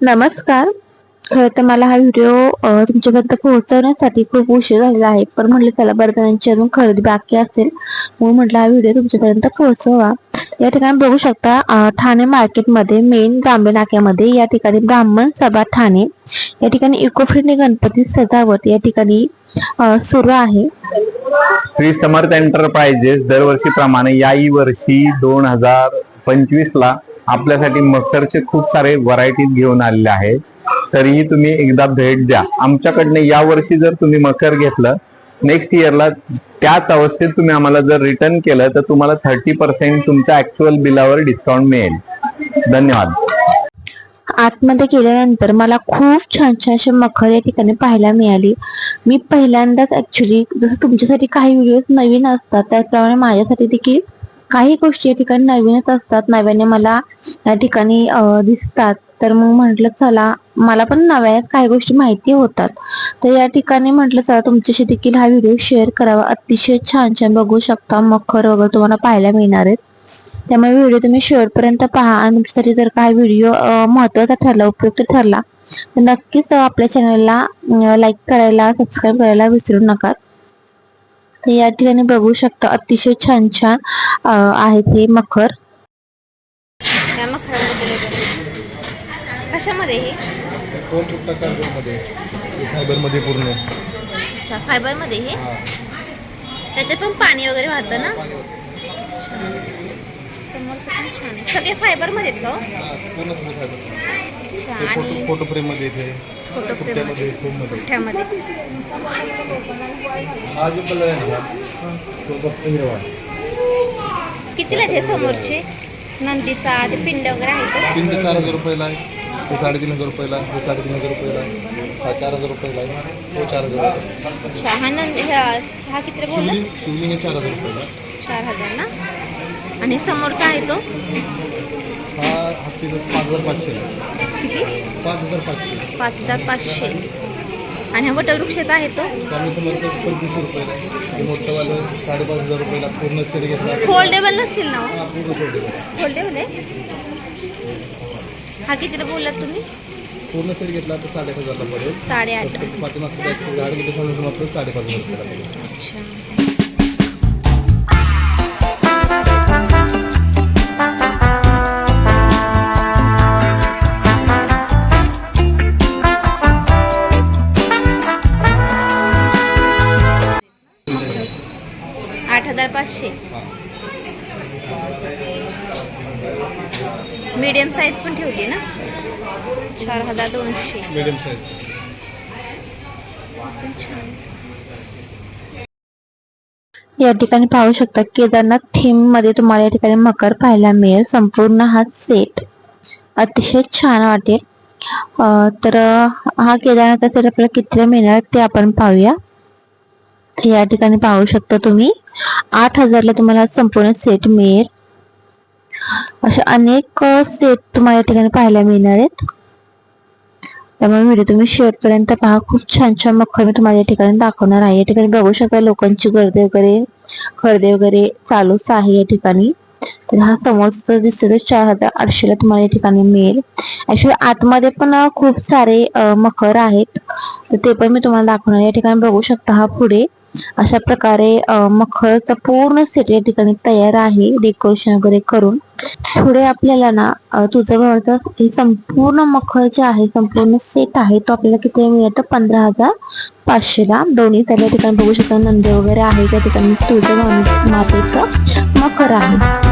नमस्कार. खरं तर मला हा व्हिडिओ तुमच्यापर्यंत पोहोचवण्यासाठी खूप उशीर झालेला आहे. पण म्हटलं त्याला बर्तनांची अजून खरेदी बाकी असेल म्हणून म्हटलं हा व्हिडिओ तुमच्यापर्यंत पोहोचवा या ठिकाणी बघू शकता ठाणे मार्केटमध्ये मेन तांबे नाक्यामध्ये या ठिकाणी ब्राह्मण सभा ठाणे या ठिकाणी इको फ्रेंडली गणपती सजावट या ठिकाणी सुरू आहे. श्री समर्थ एंटरप्राइजेस दरवर्षीप्रमाणे याही वर्षी दोन हजार पंचवीस ला आपल्यासाठी मखरचे खूप सारे व्हरायटीज घेऊन आलेले आहेत. तरीही तुम्ही एकदा भेट द्या. आमच्याकडनं या वर्षी जर तुम्ही मकर घेतलं नेक्स्ट इयरला त्याच अवस्थेत तुम्ही आम्हाला जर रिटर्न केलं तर तुम्हाला थर्टी पर्सेंट तुमच्या ऍक्च्युअल बिलावर डिस्काउंट मिळेल. धन्यवाद. आतमध्ये गेल्यानंतर मला खूप छान छान असे मखर या ठिकाणी पाहायला मिळाली. मी पहिल्यांदाच ऍक्च्युली जसं तुमच्यासाठी काही व्हिडिओज नवीन असतात त्याचप्रमाणे माझ्यासाठी देखील काही गोष्टी या ठिकाणी नवीनच असतात. नव्याने मला या ठिकाणी दिसतात. तर मग म्हटलं चला मला पण नव्यानेच काही गोष्टी माहिती होतात. तर या ठिकाणी म्हटलं चला तुमच्याशी देखील हा व्हिडिओ शेअर करावा. अतिशय छान छान बघू शकता. मखर वगैरे तुम्हाला पाहायला मिळणार आहेत. त्यामुळे व्हिडिओ तुम्ही शेवटपर्यंत पहा. आणि तुमच्यासाठी जर काही व्हिडिओ महत्त्वाचा ठरला उपयुक्त ठरला तर नक्कीच आपल्या चॅनलला लाईक करायला सबस्क्राईब करायला विसरू नका. या ठिकाणी बघू शकता अतिशय छान छान आहेत हे मखर. या मखरामध्ये कशामध्ये हे? फायबरमध्ये पूर्ण. अच्छा फायबरमध्ये हे? त्याच्यात पण पाणी वगैरे वाहतं ना? छान. आहे. सगळे फायबरमध्ये आहेत का हो? अच्छा ते आणि फोटो फ्रेममध्ये इथे. फोटो हा जो कलर आहे ना. तो फक्त हिरवा. कितीला आहेत हे समोरचे? नंदीचा ते पिंड वगैरे आहे तो? तीन ते चार हजार रुपयाला आहे. तो साडेतीन हजार रुपयाला आहे. तो साडेतीन हजार रुपयाला आहे. हा चार हजार रुपयाला आहे. तो चार हजार रुपये अच्छा हा नंदी हा हा कितीला बोलला? शिवलिंग शिवलिंग हे चार हजार रुपयाला. चार हजार ना? आणि समोरचा आहे तो? हा हत्ती पाच हजार पाचशे. किती? पाच हजार पाचशे. पाच हजार पाचशे आणि हा वटवृक्षाचा आहे तो? स्वामी समर्थ पंचवीसशे रुपयाला आहे मोठंवालं साडेपाच हजार रुपयाला पूर्ण सेट घेतला फोल्डेबल नसतील ना हो? हा पूर्ण सेट घेतला फोल्डेबल आहे? हा कितीला बोललात तुम्ही? पूर्ण सेट घेतला तर साडेपाच हजारला पडेल साडेआठ पाठीमागचं बॅगचं झाड घेतलं समजा मात्र साडेपाच हजार रुपयाला पडेल अच्छा. मीडियम साईज पण ठेवली ना? चार हजार दोनशे. Medium size. या ठिकाणी पाहू शकता केदारनाथ थीममध्ये तुम्हाला या ठिकाणी मकर पाहायला मिळेल. संपूर्ण हा सेट अतिशय छान वाटेल. तर हा केदारनाथ सेट आपल्याला कितीला मिळणार ते आपण पाहूया. तर या ठिकाणी पाहू शकता तुम्ही. आठ हजारला तुम्हाला हा संपूर्ण सेट मिळेल. असे अनेक सेट तुम्हाला या ठिकाणी पाहायला मिळणार आहेत. त्यामुळे व्हिडिओ तुम्ही शेवटपर्यंत पहा. खूप छान छान मखर मी तुम्हाला या ठिकाणी दाखवणार आहे. या ठिकाणी बघू शकता लोकांची गर्दी वगैरे खरेदी वगैरे चालूच आहे या ठिकाणी. तर हा समोरचा दिसतो तो चार हजार आठशेला तुम्हाला या ठिकाणी मिळेल. ऍक्च्युली आतमध्ये पण खूप सारे मखर आहेत. तर ते पण मी तुम्हाला दाखवणार या ठिकाणी बघू शकता हा पुढे. अशा प्रकारे मखर तर पूर्ण सेट या ठिकाणी तयार आहे डेकोरेशन वगैरे करून. पुढे आपल्याला ना तुझं म्हणतं हे संपूर्ण मखर जे आहे संपूर्ण सेट आहे तो आपल्याला किती मिळतं? पंधरा हजार पाचशेला दोन्ही साईडला ठिकाणी बघू शकता नंदी वगैरे आहे त्या ठिकाणी तुझं मातेचं मखर आहे.